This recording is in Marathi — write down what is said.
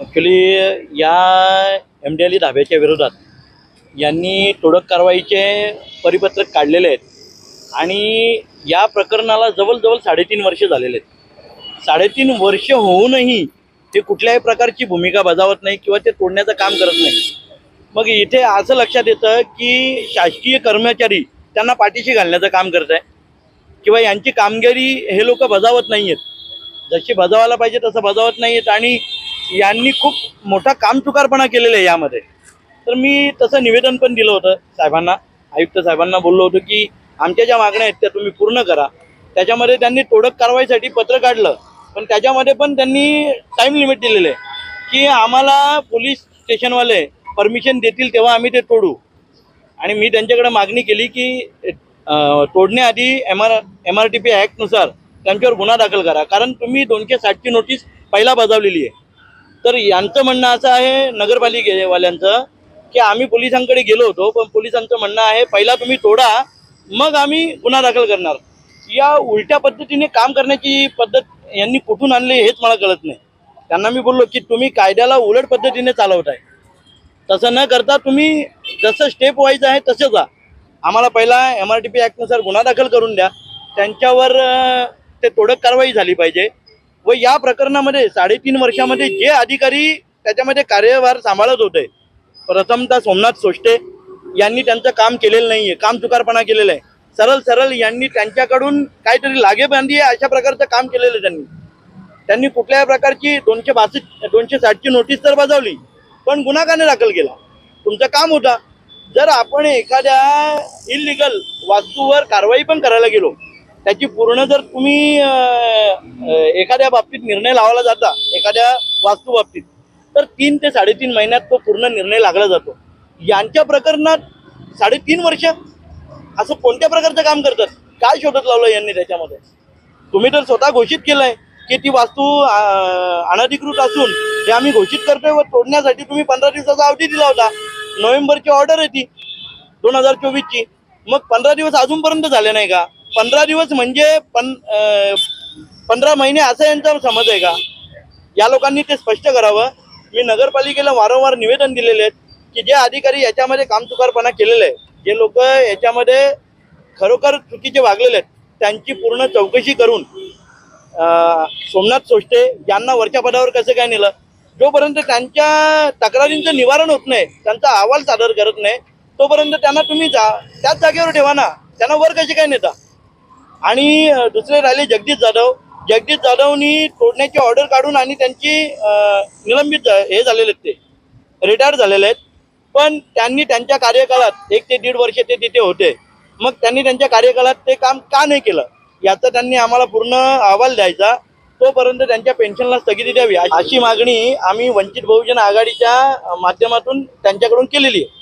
ॲक्च्युली या एम डी अली धाब्याच्या विरोधात यांनी तोडक कारवाईचे परिपत्रक काढलेले आहेत. आणि या प्रकरणाला जवळजवळ साडेतीन वर्ष झालेले आहेत. साडेतीन वर्ष होऊनही ते कुठल्याही प्रकारची भूमिका बजावत नाही किंवा ते तोडण्याचं काम करत नाही. मग इथे असं लक्षात येतं की शासकीय कर्मचारी त्यांना पाठीशी घालण्याचं काम करत आहे. किंवा यांची कामगिरी हे लोक बजावत नाही आहेत जशी बजावायला पाहिजे तसं बजावत नाही आहेत आणि यांनी खूप मोठा कामचुकारपणा केलेला आहे यामध्ये. तर मी तसं निवेदन पण दिलं होतं साहेबांना आयुक्त साहेबांना बोललो होतो की आमच्या ज्या मागण्या आहेत त्या तुम्ही पूर्ण करा. त्याच्यामध्ये त्यांनी तोडक कारवाईसाठी पत्र काढलं पण त्याच्यामध्ये पण त्यांनी टाईम लिमिट दिलेलं आहे की आम्हाला पोलीस स्टेशनवाले परमिशन देतील तेव्हा आम्ही ते तोडू. आणि मी त्यांच्याकडे मागणी केली की तोडण्याआधी M R M R T P ॲक्टनुसार त्यांच्यावर गुन्हा दाखल करा. कारण तुम्ही दोनशे साठची नोटीस पहिला बजावलेली आहे. तर यांचं म्हणणं असं आहे नगरपालिकेवाल्यांचं की आम्ही पोलिसांकडे गेलो होतो पण पोलिसांचं म्हणणं आहे पहिला तुम्ही तोडा मग आम्ही गुन्हा दाखल करणार. या उलट्या पद्धतीने काम करण्याची पद्धत यांनी कुठून आणली हेच मला कळत नाही. त्यांना मी बोललो की तुम्ही कायद्याला उलट पद्धतीने चालवताय. तसं न करता तुम्ही जसं स्टेप व्हायचं आहे तसं जा. आम्हाला पहिला एम आर टी पी ॲक्टनुसार गुन्हा दाखल करून द्या. त्यांच्यावर ते तोडक कारवाई झाली पाहिजे. व या प्रकरणामध्ये साडेतीन वर्षामध्ये जे अधिकारी त्याच्यामध्ये कार्यभार सांभाळत होते प्रथमतः सोमनाथ सोष्टे यांनी त्यांचं काम केलेलं नाही आहे काम चुकारपणा केलेलं आहे. सरळ सरळ यांनी त्यांच्याकडून काहीतरी लागेबांधी आहे अशा प्रकारचं काम केलेलं आहे त्यांनी. त्यांनी कुठल्याही प्रकारची दोनशे बासष्ट दोनशे साठची नोटीस तर बजावली पण गुन्हा का दाखल केला. तुमचं काम होता. जर आपण एखाद्या इलिगल वास्तूवर कारवाई पण करायला गेलो त्याची पूर्ण जर तुम्ही एखाद्या बाबतीत निर्णय लावला जाता एखाद्या वास्तू बाबतीत तर तीन ते साडेतीन महिन्यात तो पूर्ण निर्णय लागला जातो. यांच्या प्रकरणात साडेतीन वर्ष असं कोणत्या प्रकारचं काम करतात? काय शोधत लावलं यांनी त्याच्यामध्ये? तुम्ही तर स्वतः घोषित केलंय की ती वास्तू अनधिकृत असून हे आम्ही घोषित करतोय व तोडण्यासाठी तुम्ही पंधरा दिवसाचा अवधी दिला होता. नोव्हेंबरची ऑर्डर आहे ती दोन हजार चोवीसची. मग पंधरा दिवस अजूनपर्यंत झाले नाही का? पंधरा दिवस म्हणजे पण पंधरा महिने असं यांचा समज आहे का? या लोकांनी ते स्पष्ट करावं. मी नगरपालिकेला वारंवार निवेदन दिलेले आहेत की जे अधिकारी याच्यामध्ये कामचुकारपणा केलेले आहे जे लोक याच्यामध्ये खरोखर चुकीचे वागलेले आहेत त्यांची पूर्ण चौकशी करून सोमनाथ सोष्टे यांना वरच्या पदावर कसं काय नेलं? जोपर्यंत त्यांच्या तक्रारींचं निवारण होत नाही त्यांचा अहवाल सादर करत नाही तोपर्यंत त्यांना तुम्ही जा. त्याच जागेवर ठेवा ना. त्यांना वर कसे काय नेता? आणि दुसरे राहिले जगदीश जाधव. जगदीश जाधवनी तोडण्याची ऑर्डर काढून आणि त्यांची निलंबित हे झालेले आहेत ते. रिटायर झालेले आहेत. पण त्यांनी त्यांच्या कार्यकाळात एक ते दीड वर्ष ते तिथे होते. मग त्यांनी त्यांच्या कार्यकाळात ते काम का नाही केलं? याचा त्यांनी आम्हाला पूर्ण अहवाल द्यायचा. तोपर्यंत त्यांच्या पेन्शनला स्थगिती द्यावी अशी मागणी आम्ही वंचित बहुजन आघाडीच्या माध्यमातून त्यांच्याकडून केलेली आहे.